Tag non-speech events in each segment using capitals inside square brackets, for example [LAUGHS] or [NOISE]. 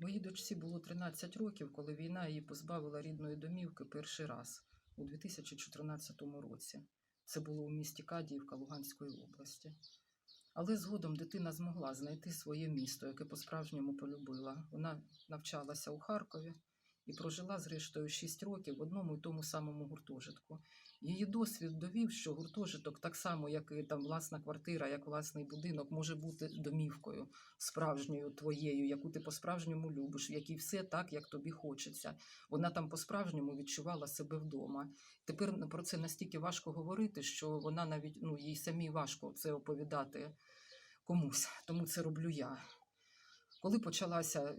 Моїй дочці було 13 років, коли війна її позбавила рідної домівки перший раз у 2014 році. Це було у місті Кадіївка Луганської області. Але згодом дитина змогла знайти своє місто, яке по-справжньому полюбила. Вона навчалася у Харкові і прожила зрештою 6 років в одному і тому самому гуртожитку. Її досвід довів, що гуртожиток, так само, як і там власна квартира, як власний будинок, може бути домівкою справжньою твоєю, яку ти по-справжньому любиш, в якій все так, як тобі хочеться. Вона там по-справжньому відчувала себе вдома. Тепер про це настільки важко говорити, що вона навіть ну їй самій важко це оповідати комусь, тому це роблю я. Коли почалася, е,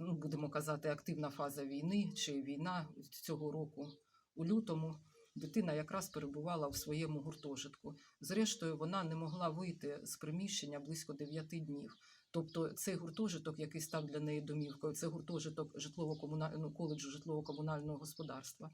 будемо казати, активна фаза війни чи війна цього року у лютому. Дитина якраз перебувала в своєму гуртожитку. Зрештою, вона не могла вийти з приміщення близько 9 днів. Тобто, цей гуртожиток, який став для неї домівкою, це гуртожиток житлово-комунального коледжу житлово-комунального господарства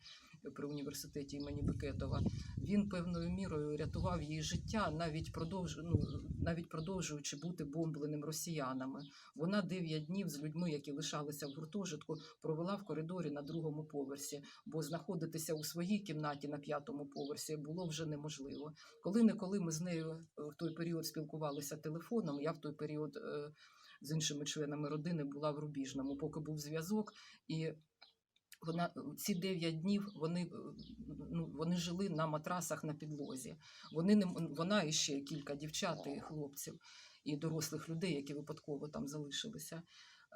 при університеті імені Бекетова. Він певною мірою рятував її життя, навіть продовж, ну, навіть продовжуючи бути бомбленим росіянами. Вона 9 днів з людьми, які лишалися в гуртожитку, провела в коридорі на другому поверсі, бо знаходитися у своїй кімнаті на п'ятому поверсі було вже неможливо. Коли неколи ми з нею е, в той період спілкувалися телефоном, я в той період е, з іншими членами родини була в Рубіжному, поки був зв'язок, і вона ці 9 днів вони, е, ну, вони жили на матрасах на підлозі. Вони не вона і ще кілька дівчат і хлопців і дорослих людей, які випадково там залишилися.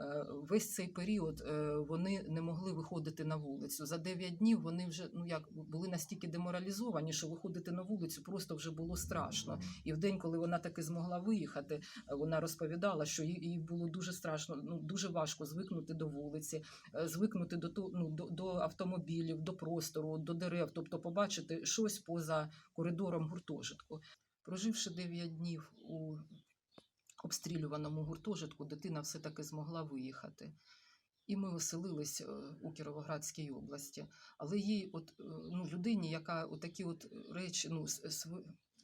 Е, Весь цей період е, вони не могли виходити на вулицю. За 9 днів вони вже ну як були настільки деморалізовані, що виходити на вулицю просто вже було страшно. І в день, коли вона таки змогла виїхати, вона розповідала, що їй їй було дуже страшно, ну дуже важко звикнути до вулиці, е, звикнути до ту- ну, до, до автомобілів, до простору, до дерев, тобто побачити щось поза коридором гуртожитку. Проживши 9 днів у обстрілюваному гуртожитку, дитина все-таки змогла виїхати. І ми оселились е, у Кіровоградській області. Але їй, от е, ну, людині, яка такі от речі, ну,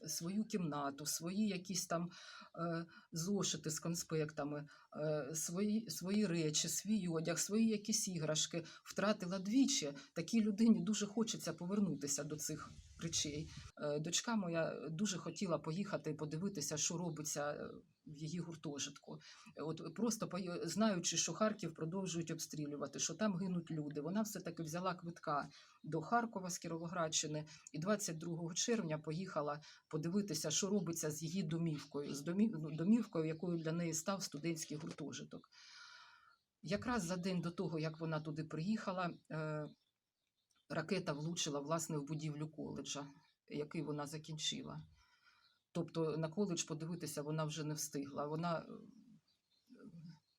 свою кімнату, свої якісь там е, зошити з конспектами, свої, свої речі, свій одяг, свої якісь іграшки втратила двічі. Такій людині дуже хочеться повернутися до цих речей. Дочка моя дуже хотіла поїхати і подивитися, що робиться в її гуртожитку. От просто знаючи, що Харків продовжують обстрілювати, що там гинуть люди. Вона все таки взяла квитка до Харкова з Кіровоградщини і 22 червня поїхала подивитися, що робиться з її домівкою, з ну, домівкою, якою для неї став студентський гуртожиток. Якраз за день до того, як вона туди приїхала, е, ракета влучила власне в будівлю коледжа, який вона закінчила. Тобто на коледж подивитися вона вже не встигла. Вона е,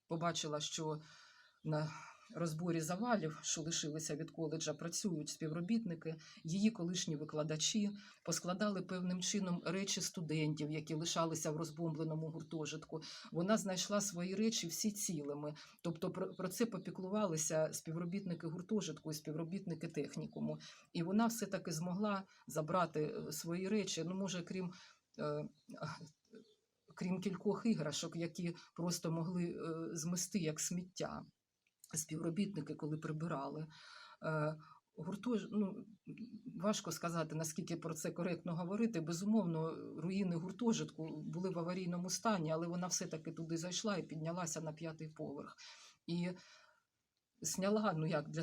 побачила, що на розборі завалів, що лишилися від коледжа, працюють співробітники, її колишні викладачі поскладали певним чином речі студентів, які лишалися в розбомбленому гуртожитку. Вона знайшла свої речі всі цілими. Тобто про, це попіклувалися співробітники гуртожитку і співробітники технікуму. І вона все-таки змогла забрати е, свої речі. Ну, може, крім. Е, [LAUGHS] Крім кількох іграшок, які просто могли е, змести як сміття співробітники, коли прибирали. Е, Гуртож... ну, важко сказати, наскільки про це коректно говорити. Безумовно, руїни гуртожитку були в аварійному стані, але вона все-таки туди зайшла і піднялася на п'ятий поверх. І зняла ну, як, для,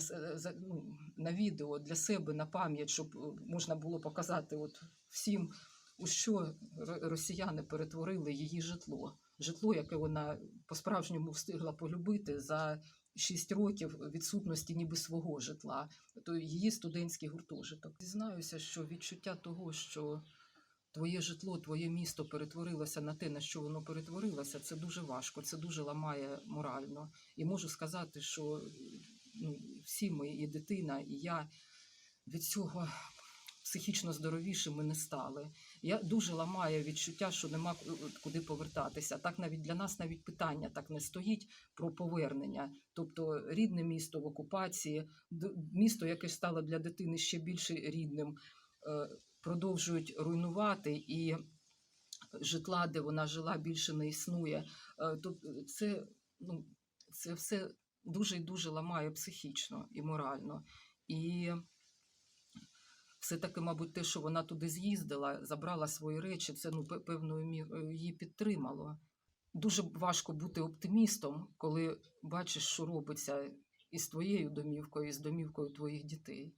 ну, на відео для себе на пам'ять, щоб можна було показати от всім, у що росіяни перетворили її житло. Житло, яке вона по-справжньому встигла полюбити за 6 років відсутності ніби свого житла, то її студентський гуртожиток. Дізнаюся, що відчуття того, що твоє житло, твоє місто перетворилося на те, на що воно перетворилося, це дуже важко, це дуже ламає морально. І можу сказати, що ну, всі ми, і дитина, і я від цього психічно здоровішими не стали. Я дуже ламає відчуття, що нема куди повертатися. Так навіть для нас навіть питання так не стоїть про повернення. Тобто рідне місто в окупації, місто, яке стало для дитини ще більше рідним, е, продовжують руйнувати і житла, де вона жила, більше не існує. Тобто це ну. це все дуже і дуже ламає психічно і морально. І все-таки, мабуть, те, що вона туди з'їздила, забрала свої речі, це ну, певною мірою її підтримало. Дуже важко бути оптимістом, коли бачиш, що робиться із твоєю домівкою, і з домівкою твоїх дітей.